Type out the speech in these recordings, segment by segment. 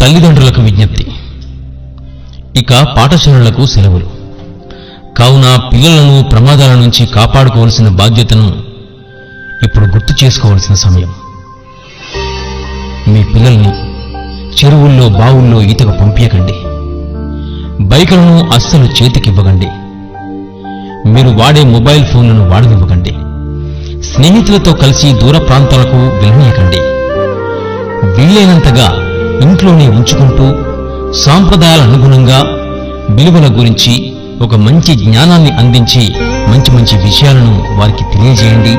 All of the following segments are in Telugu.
తల్లిదండ్రులకు విజ్ఞప్తి. ఇక పాఠశాలలకు సెలవులు. కావున పిల్లలను ప్రమాదాల నుంచి కాపాడుకోవలసిన బాధ్యతను ఇప్పుడు గుర్తు చేసుకోవలసిన సమయం. మీ పిల్లల్ని చెరువుల్లో బావుల్లో ఈతకు పంపించకండి బైకులను అస్సలు చేతికివ్వకండి. మీరు వాడే మొబైల్ ఫోన్లను వాడనివ్వకండి. స్నేహితులతో కలిసి దూర ప్రాంతాలకు వెళ్ళనీయకండి. వీలైనంతగా ఇంట్లోనే ఉంచుకుంటూ సాంప్రదాయాల అనుగుణంగా విలువల గురించి ఒక మంచి జ్ఞానాన్ని అందించి మంచి మంచి విషయాలను వారికి తెలియజేయండి.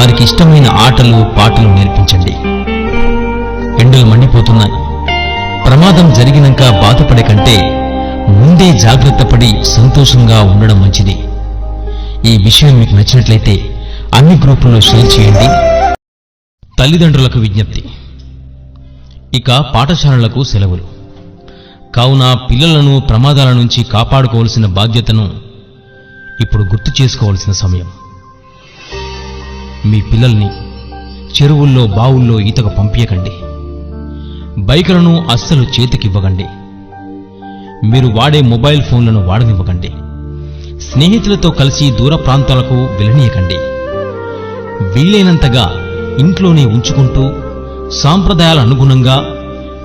వారికి ఇష్టమైన ఆటలు పాటలు నేర్పించండి. ఎండలు మండిపోతున్నాయి. ప్రమాదం జరిగినాక బాధపడే కంటే ముందే జాగ్రత్త పడి సంతోషంగా ఉండడం మంచిది. ఈ విషయం మీకు నచ్చినట్లయితే అన్ని గ్రూపుల్లో షేర్ చేయండి. తల్లిదండ్రులకు విజ్ఞప్తి. ఇక పాఠశాలలకు సెలవులు. కావున పిల్లలను ప్రమాదాల నుంచి కాపాడుకోవలసిన బాధ్యతను ఇప్పుడు గుర్తు చేసుకోవాల్సిన సమయం. మీ పిల్లల్ని చెరువుల్లో బావుల్లో ఈతకు పంపించకండి బైకులను అస్సలు చేతికివ్వకండి. మీరు వాడే మొబైల్ ఫోన్లను వాడనివ్వకండి. స్నేహితులతో కలిసి దూర ప్రాంతాలకు వెళ్ళనీయకండి. వీలైనంతగా ఇంట్లోనే ఉంచుకుంటూ సాంప్రదాయాల అనుగుణంగా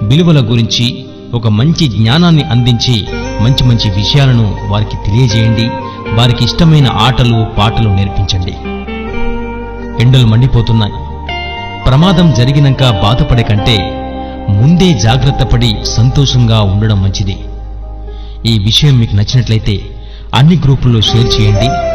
విలువల గురించి ఒక మంచి జ్ఞానాన్ని అందించి మంచి మంచి విషయాలను వారికి తెలియజేయండి. వారికి ఇష్టమైన ఆటలు పాటలు నేర్పించండి. ఎండలు మండిపోతున్నాయి. ప్రమాదం జరిగినాక బాధపడే కంటే ముందే జాగ్రత్త పడి సంతోషంగా ఉండడం మంచిది. ఈ విషయం మీకు నచ్చినట్లయితే అన్ని గ్రూపుల్లో షేర్ చేయండి.